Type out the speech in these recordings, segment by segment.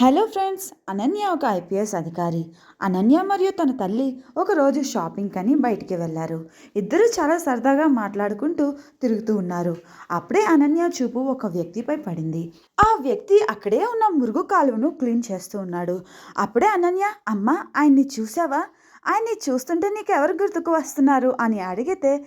Hello friends Ananya ఒక IPS అధికారి. అనన్య మరియు తన తల్లి ఒకరోజు షాపింగ్ అని బయటికి వెళ్ళారు. ఇద్దరు చాలా సరదాగా మాట్లాడుకుంటూ తిరుగుతూ ఉన్నారు. అప్పుడే అనన్య చూపు ఒక వ్యక్తిపై పడింది. ఆ వ్యక్తి అక్కడే ఉన్న మురుగు కాలువను క్లీన్ చేస్తూ ఉన్నాడు. అప్పుడే అనన్య అమ్మ ఆయన్ని చూసావా? ఆయన్ని చూస్తుంటే నీకు ఎవరు గుర్తుకు వస్తున్నారు? అని అడిగితే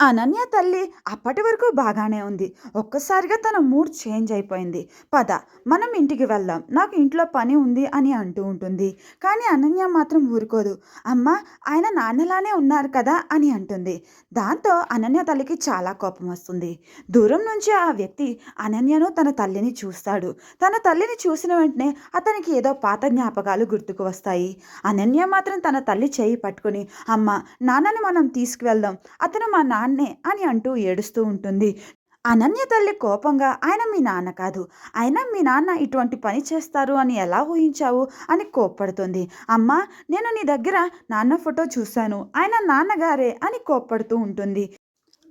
అనన్య తల్లి అప్పటి వరకు బాగానే ఉంది. ఒక్కసారిగా తన మూడ్ చేంజ్ అయిపోయింది. పద మనం ఇంటికి వెళ్దాం. నాకు ఇంట్లో పని ఉంది అని అంటూ ఉంటుంది. కానీ అనన్య మాత్రం ఊరుకోదు. అమ్మ ఆయన నాన్నలానే ఉన్నారు కదా అని అంటుంది. దాంతో అనన్య తల్లికి చాలా కోపం వస్తుంది. దూరం నుంచి ఆ వ్యక్తి అనన్యను తన తల్లిని చూస్తాడు. తన తల్లిని చూసిన వెంటనే అతనికి ఏదో పాత జ్ఞాపకాలు గుర్తుకు వస్తాయి. అనన్య మాత్రం తన తల్లి చేయి పట్టుకుని అమ్మ నాన్నని మనం తీసుకువెళ్దాం. అతను మా నాన్న అని అంటూ ఏడుస్తూ ఉంటుంది. అనన్య తల్లి కోపంగా ఆయన మీ నాన్న కాదు. అయినా మీ నాన్న ఇటువంటి పని చేస్తారు అని ఎలా ఊహించావు? అని కోప్పడుతుంది. అమ్మా నేను నీ దగ్గర నాన్న ఫోటో చూశాను. ఆయన నాన్నగారే అని కోప్పడుతూ ఉంటుంది.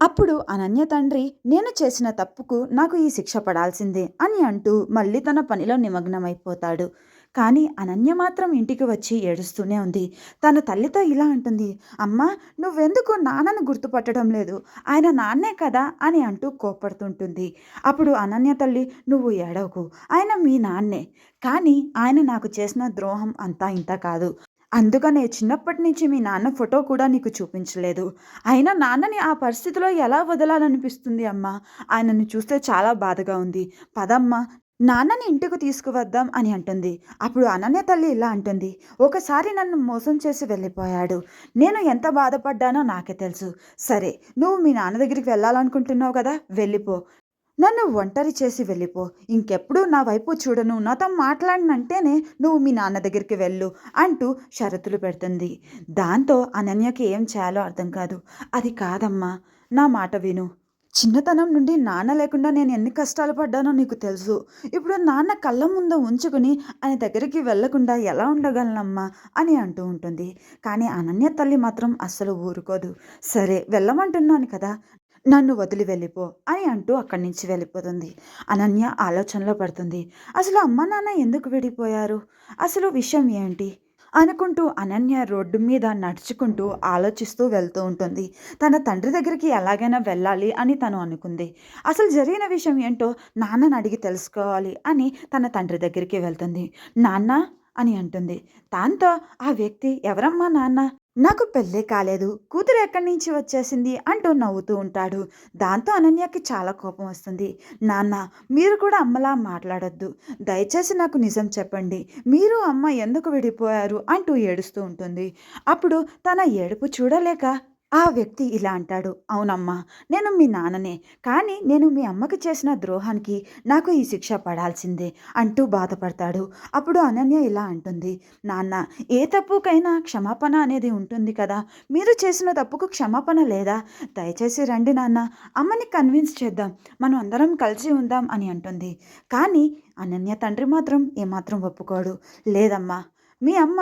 అప్పుడు అనన్య తండ్రి నేను చేసిన తప్పుకు నాకు ఈ శిక్ష పడాల్సిందే అని అంటూ మళ్ళీ తన పనిలో నిమగ్నమైపోతాడు. కానీ అనన్య మాత్రం ఇంటికి వచ్చి ఏడుస్తూనే ఉంది. తన తల్లితో ఇలా అంటుంది అమ్మ నువ్వెందుకు నాన్నను గుర్తుపట్టడం లేదు? ఆయన నాన్నే కదా? అని అంటూ కోపడుతుంటుంది అప్పుడు అనన్య తల్లి నువ్వు ఏడవకు ఆయన మీ నాన్నే. కానీ ఆయన నాకు చేసిన ద్రోహం అంతా ఇంత కాదు. అందుకనే చిన్నప్పటి నుంచి మీ నాన్న ఫోటో కూడా నీకు చూపించలేదు. అయినా నాన్నని ఆ పరిస్థితిలో ఎలా వదలాలనిపిస్తుంది అమ్మ? ఆయనను చూస్తే చాలా బాధగా ఉంది. పదమ్మ నాన్నని ఇంటికి తీసుకువద్దాం అని అంటుంది. అప్పుడు అనన్య తల్లి ఇలా అంటుంది. ఒకసారి నన్ను మోసం చేసి వెళ్ళిపోయాడు. నేను ఎంత బాధపడ్డానో నాకే తెలుసు. సరే నువ్వు మీ నాన్న దగ్గరికి వెళ్ళాలనుకుంటున్నావు కదా వెళ్ళిపో. నన్ను ఒంటరి చేసి వెళ్ళిపో. ఇంకెప్పుడు నా వైపు చూడను. నాతో మాట్లాడినంటేనే నువ్వు మీ నాన్న దగ్గరికి వెళ్ళు అంటూ షరతులు పెడుతుంది. దాంతో అనన్యకి ఏం చేయాలో అర్థం కాదు. అది కాదమ్మా నా మాట విను. చిన్నతనం నుండి నాన్న లేకుండా నేను ఎన్ని కష్టాలు పడ్డానో నీకు తెలుసు. ఇప్పుడు నాన్న కళ్ళ ముందు ఉంచుకుని ఆయన దగ్గరికి వెళ్ళకుండా ఎలా ఉండగలనమ్మా? అని అంటూ ఉంటుంది. కానీ అనన్య తల్లి మాత్రం అస్సలు ఊరుకోదు. సరే వెళ్ళమంటున్నాను కదా. నన్ను వదిలి వెళ్ళిపో అని అంటూ అక్కడి నుంచి వెళ్ళిపోతుంది. అనన్య ఆలోచనలో పడుతుంది. అసలు అమ్మ నాన్న ఎందుకు విడిపోయారు? అసలు విషయం ఏంటి? అనుకుంటూ అనన్య రోడ్డు మీద నడుచుకుంటూ ఆలోచిస్తూ వెళ్తూ ఉంటుంది. తన తండ్రి దగ్గరికి ఎలాగైనా వెళ్ళాలి అని తను అనుకుంది. అసలు జరిగిన విషయం ఏంటో నాన్నని అడిగి తెలుసుకోవాలి అని తన తండ్రి దగ్గరికి వెళ్తుంది. నాన్న అని అంటుంది. దాంతో ఆ వ్యక్తి ఎవరమ్మా నాన్న? నాకు పెళ్ళే కాలేదు కూతురు ఎక్కడి నుంచి వచ్చేసింది అంటూ నవ్వుతూ ఉంటాడు. దాంతో అనన్యకి చాలా కోపం వస్తుంది. నాన్న మీరు కూడా అమ్మలా మాట్లాడొద్దు. దయచేసి నాకు నిజం చెప్పండి. మీరు అమ్మ ఎందుకు విడిపోయారు అంటూ ఏడుస్తూ ఉంటుంది. అప్పుడు తన ఏడుపు చూడలేక ఆ వ్యక్తి ఇలా అంటాడు అవునమ్మా నేను మీ నాన్ననే కానీ నేను మీ అమ్మకి చేసిన ద్రోహానికి నాకు ఈ శిక్ష పడాల్సిందే అంటూ బాధపడతాడు. అప్పుడు అనన్య ఇలా అంటుంది నాన్న ఏ తప్పుకైనా క్షమాపణ అనేది ఉంటుంది కదా మీరు చేసిన తప్పుకు క్షమాపణ లేదా? దయచేసి రండి నాన్న అమ్మని కన్విన్స్ చేద్దాం మనం అందరం కలిసి ఉందాం అని అంటుంది. కానీ అనన్య తండ్రి మాత్రం ఏమాత్రం ఒప్పుకోడు. లేదమ్మా మీ అమ్మ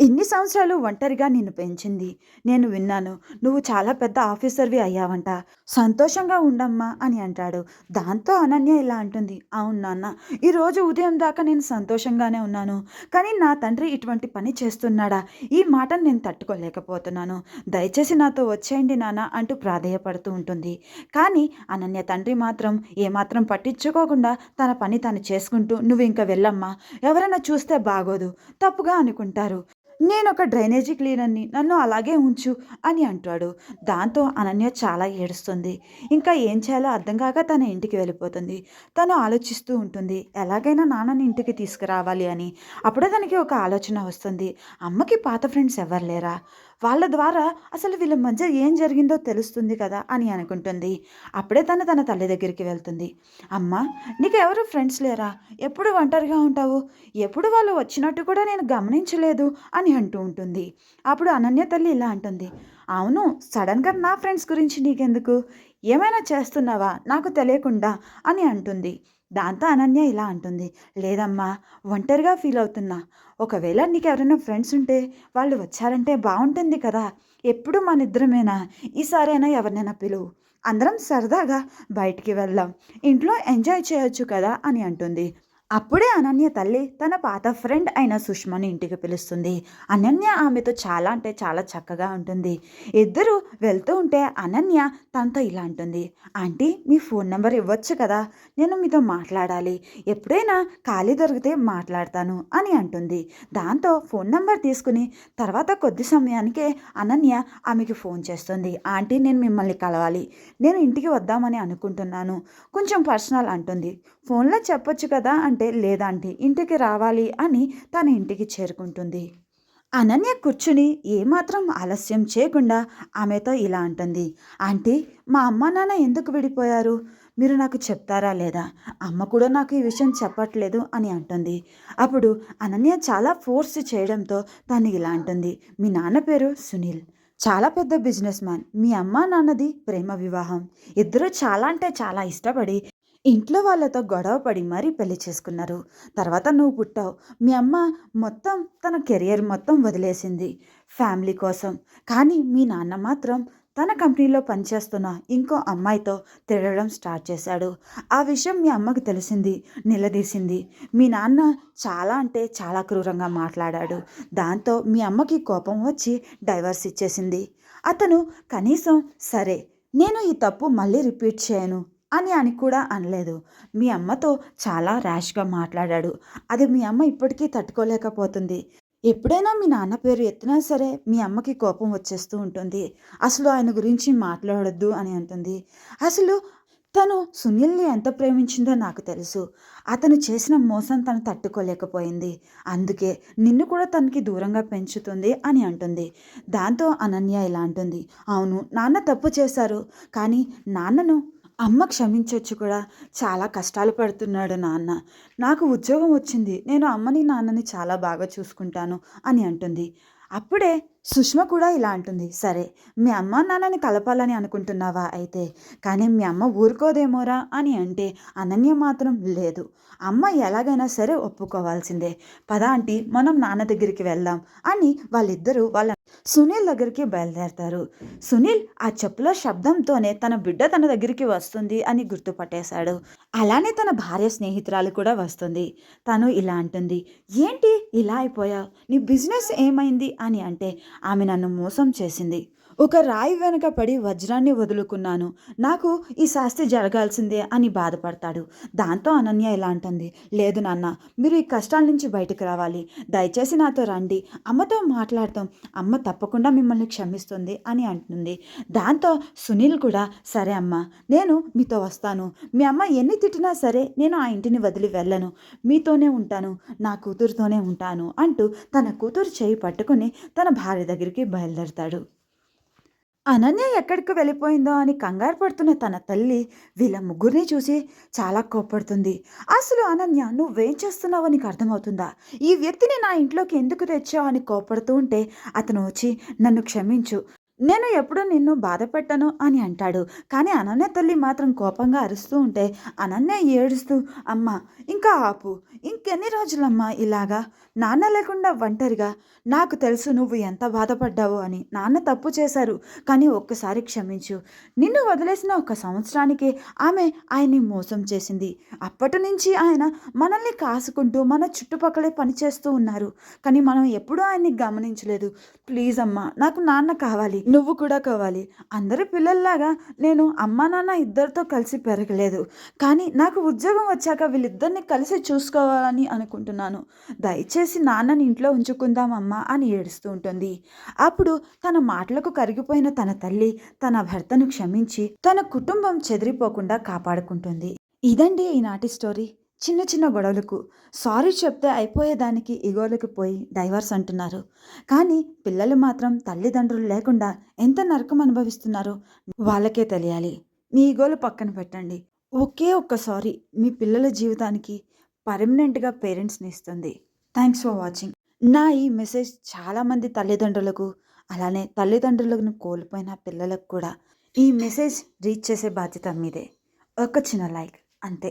ఎన్ని సంవత్సరాలు ఒంటరిగా నిన్ను పెంచింది. నేను విన్నాను. నువ్వు చాలా పెద్ద ఆఫీసర్వి అయ్యావంట. సంతోషంగా ఉండమ్మా అని అంటాడు. దాంతో అనన్య ఇలా అంటుంది. అవును నాన్న ఈరోజు ఉదయం దాకా నేను సంతోషంగానే ఉన్నాను. కానీ నా తండ్రి ఇటువంటి పని చేస్తున్నాడా? ఈ మాటను నేను తట్టుకోలేకపోతున్నాను. దయచేసి నాతో వచ్చేయండి నాన్న అంటూ ప్రాధేయపడుతూ ఉంటుంది. కానీ అనన్య తండ్రి మాత్రం ఏమాత్రం పట్టించుకోకుండా తన పని తను చేసుకుంటూ నువ్వు ఇంకా వెళ్ళమ్మా. ఎవరైనా చూస్తే బాగోదు. తప్పుగా అనుకుంటారు. నేను ఒక డ్రైనేజీ క్లీనర్ని నన్ను అలాగే ఉంచు అని అంటాడు. దాంతో అనన్య చాలా ఏడుస్తుంది. ఇంకా ఏం చేయాలో అర్థం కాక తన ఇంటికి వెళ్ళిపోతుంది. తను ఆలోచిస్తూ ఉంటుంది ఎలాగైనా నాన్నని ఇంటికి తీసుకురావాలి అని. అప్పుడే తనకి ఒక ఆలోచన వస్తుంది. అమ్మకి పాత ఫ్రెండ్స్ ఎవరు లేరా? వాళ్ళ ద్వారా అసలు వీళ్ళ మధ్య ఏం జరిగిందో తెలుస్తుంది కదా అని అనుకుంటుంది. అప్పుడే తను తన తల్లి దగ్గరికి వెళ్తుంది. అమ్మ నీకు ఎవరు ఫ్రెండ్స్ లేరా? ఎప్పుడు ఒంటరిగా ఉంటావు? ఎప్పుడు వాళ్ళు వచ్చినట్టు కూడా నేను గమనించలేదు అని అంటూ ఉంటుంది. అప్పుడు అనన్య తల్లి ఇలా అంటుంది. అవును సడన్గా నా ఫ్రెండ్స్ గురించి నీకెందుకు? ఏమైనా చేస్తున్నావా? నాకు తెలియకుండా అని అంటుంది. దాంతో అనన్య ఇలా అంటుంది. లేదమ్మా ఒంటరిగా ఫీల్ అవుతున్నా. ఒకవేళ నీకు ఎవరైనా ఫ్రెండ్స్ ఉంటే వాళ్ళు వచ్చారంటే బాగుంటుంది కదా. ఎప్పుడు మన ఇద్దరమేనా? ఈసారైనా ఎవరినైనా పిలువు. అందరం సరదాగా బయటికి వెళ్దాం. ఇంట్లో ఎంజాయ్ చేయొచ్చు కదా అని అంటుంది. అప్పుడే అనన్య తల్లి తన పాత ఫ్రెండ్ అయిన సుష్మని ఇంటికి పిలుస్తుంది. అనన్య ఆమెతో చాలా అంటే చాలా చక్కగా ఉంటుంది. ఇద్దరు వెళ్తూ ఉంటే అనన్య తనతో ఇలా అంటుంది. ఆంటీ మీ ఫోన్ నెంబర్ ఇవ్వచ్చు కదా? నేను మీతో మాట్లాడాలి. ఎప్పుడైనా ఖాళీ దొరికితే మాట్లాడతాను అని అంటుంది. దాంతో ఫోన్ నెంబర్ తీసుకుని తర్వాత కొద్ది సమయానికే అనన్య ఆమెకి ఫోన్ చేస్తుంది. ఆంటీ నేను మిమ్మల్ని కలవాలి. నేను ఇంటికి వద్దామని అనుకుంటున్నాను. కొంచెం పర్సనల్ అంటుంది. ఫోన్లో చెప్పొచ్చు కదా అంటే లేదంటే ఇంటికి రావాలి అని తన ఇంటికి చేరుకుంటుంది. అనన్య కూర్చుని ఏమాత్రం ఆలస్యం చేయకుండా ఆమెతో ఇలా అంటుంది. ఆంటీ మా అమ్మ నాన్న ఎందుకు విడిపోయారు? మీరు నాకు చెప్తారా లేదా? అమ్మ కూడా నాకు ఈ విషయం చెప్పట్లేదు అని అంటుంది. అప్పుడు అనన్య చాలా ఫోర్స్ చేయడంతో తను ఇలా అంటుంది. మీ నాన్న పేరు సునీల్. చాలా పెద్ద బిజినెస్ మ్యాన్. మీ అమ్మ నాన్నది ప్రేమ వివాహం. ఇద్దరు చాలా అంటే చాలా ఇష్టపడి ఇంట్లో వాళ్ళతో గొడవ పడి మరీ పెళ్ళి చేసుకున్నారు. తర్వాత నువ్వు పుట్టావు. మీ అమ్మ మొత్తం తన కెరియర్ మొత్తం వదిలేసింది ఫ్యామిలీ కోసం. కానీ మీ నాన్న మాత్రం తన కంపెనీలో పనిచేస్తున్న ఇంకో అమ్మాయితో తిరగడం స్టార్ట్ చేశాడు. ఆ విషయం మీ అమ్మకి తెలిసింది నిలదీసింది. మీ నాన్న చాలా అంటే చాలా క్రూరంగా మాట్లాడాడు. దాంతో మీ అమ్మకి కోపం వచ్చి డైవర్స్ ఇచ్చేసింది. అతను కనీసం సరే నేను ఈ తప్పు మళ్ళీ రిపీట్ చేయను. అని అని కూడా అనలేదు. మీ అమ్మతో చాలా ర్యాష్గా మాట్లాడాడు. అది మీ అమ్మ ఇప్పటికీ తట్టుకోలేకపోతుంది. ఎప్పుడైనా మీ నాన్న పేరు ఎత్తినా సరే మీ అమ్మకి కోపం వచ్చేస్తూ ఉంటుంది. అసలు ఆయన గురించి మాట్లాడొద్దు అని అంటుంది. అసలు తను సునీల్ని ఎంత ప్రేమించిందో నాకు తెలుసు. అతను చేసిన మోసం తను తట్టుకోలేకపోయింది. అందుకే నిన్ను కూడా తనకి దూరంగా పెంచుతుంది అని అంటుంది. దాంతో అనన్య ఇలా అంటుంది. అవును నాన్న తప్పు చేశారు. కానీ నాన్నను అమ్మ క్షమించవచ్చు కూడా. చాలా కష్టాలు పడుతున్నాడు నాన్న. నాకు ఉద్యోగం వచ్చింది. నేను అమ్మని నాన్నని చాలా బాగా చూసుకుంటాను అని అంటుంది. అప్పుడే సుష్మ కూడా ఇలా అంటుంది. సరే మీ అమ్మ నాన్నని కలపాలని అనుకుంటున్నావా అయితే? కానీ మీ అమ్మ ఊరుకోదేమోరా అని అంటే అనన్య మాత్రం లేదు. అమ్మ ఎలాగైనా సరే ఒప్పుకోవాల్సిందే. పద ఆంటీ మనం నాన్న దగ్గరికి వెళ్దాం అని వాళ్ళిద్దరూ వాళ్ళ సునీల్ దగ్గరికి బయలుదేరతారు. సునీల్ ఆ చెప్పుల శబ్దంతోనే తన బిడ్డ తన దగ్గరికి వస్తుంది అని గుర్తుపట్టేశాడు. అలానే తన భార్య స్నేహితురాలు కూడా వస్తుంది. తను ఇలా అంటుంది ఏంటి? ఇలా అయిపోయావు? నీ బిజినెస్ ఏమైంది? అని అంటే ఆమె నన్ను మోసం చేసింది. ఒక రాయి వెనుక పడి వజ్రాన్ని వదులుకున్నాను. నాకు ఈ శాస్తి జరగాల్సిందే అని బాధపడతాడు. దాంతో అనన్య ఇలా అంటుంది. లేదు నాన్న మీరు ఈ కష్టాల నుంచి బయటకు రావాలి. దయచేసి నాతో రండి. అమ్మతో మాట్లాడతాం. అమ్మ తప్పకుండా మిమ్మల్ని క్షమిస్తుంది అని అంటుంది. దాంతో సునీల్ కూడా సరే అమ్మ నేను మీతో వస్తాను. మీ అమ్మ ఎన్ని తిట్టినా సరే నేను ఆ ఇంటిని వదిలి వెళ్ళను. మీతోనే ఉంటాను. నా కూతురుతోనే ఉంటాను అంటూ తన కూతురు చేయి పట్టుకుని తన భార్య దగ్గరికి బయలుదేరతాడు. అనన్య ఎక్కడికి వెళ్ళిపోయిందో అని కంగారు పడుతున్న తన తల్లి వీళ్ళ ముగ్గురిని చూసి చాలా కోప్పడుతుంది. అసలు అనన్య నువ్వేం చేస్తున్నావు నీకు అర్థమవుతుందా? ఈ వ్యక్తిని నా ఇంట్లోకి ఎందుకు తెచ్చావు? అని కోప్పడుతూ ఉంటే అతను వచ్చి నన్ను క్షమించు. నేను ఎప్పుడూ నిన్ను బాధ పెట్టను అని అంటాడు. కానీ అనన్య తల్లి మాత్రం కోపంగా అరుస్తూ ఉంటే అనన్య ఏడుస్తూ అమ్మ ఇంకా ఆపు. ఇంకెన్ని రోజులమ్మా ఇలాగా? నాన్న లేకుండా ఒంటరిగా? నాకు తెలుసు నువ్వు ఎంత బాధపడ్డావు అని. నాన్న తప్పు చేశారు కానీ ఒక్కసారి క్షమించు. నిన్ను వదిలేసిన ఒక సంవత్సరానికి ఆమె ఆయన్ని మోసం చేసింది. అప్పటి నుంచి ఆయన మనల్ని కాసుకుంటూ మన చుట్టుపక్కలే పనిచేస్తూ ఉన్నారు. కానీ మనం ఎప్పుడూ ఆయన్ని గమనించలేదు. ప్లీజ్ అమ్మా నాకు నాన్న కావాలి. నువ్వు కూడా కావాలి. అందరి పిల్లల్లాగా నేను అమ్మా నాన్న ఇద్దరితో కలిసి పెరగలేదు. కానీ నాకు ఉద్యోగం వచ్చాక వీళ్ళిద్దరిని కలిసి చూసుకోవాలని అనుకుంటున్నాను. దయచేసి నాన్నని ఇంట్లో ఉంచుకుందామమ్మా అని ఏడుస్తూ ఉంటుంది. అప్పుడు తన మాటలకు కరిగిపోయిన తన తల్లి తన భర్తను క్షమించి తన కుటుంబం చెదిరిపోకుండా కాపాడుకుంటుంది. ఇదండి ఈనాటి స్టోరీ. చిన్న చిన్న గొడవలకు సారీ చెప్తే అయిపోయేదానికి ఇగోలకు పోయి డైవర్స్ అంటున్నారు. కానీ పిల్లలు మాత్రం తల్లిదండ్రులు లేకుండా ఎంత నరకం అనుభవిస్తున్నారో వాళ్ళకే తెలియాలి. మీ ఇగోలు పక్కన పెట్టండి. ఒకే ఒక్కసారి మీ పిల్లల జీవితానికి పర్మనెంట్గా పేరెంట్స్ని ఇస్తుంది. Thanks for watching. నా ఈ మెసేజ్ చాలామంది తల్లిదండ్రులకు అలానే తల్లిదండ్రులను కోల్పోయిన పిల్లలకు కూడా ఈ మెసేజ్ రీచ్ చేసే బాధ్యత మీదే. ఒక చిన్న లైక్. అంతే.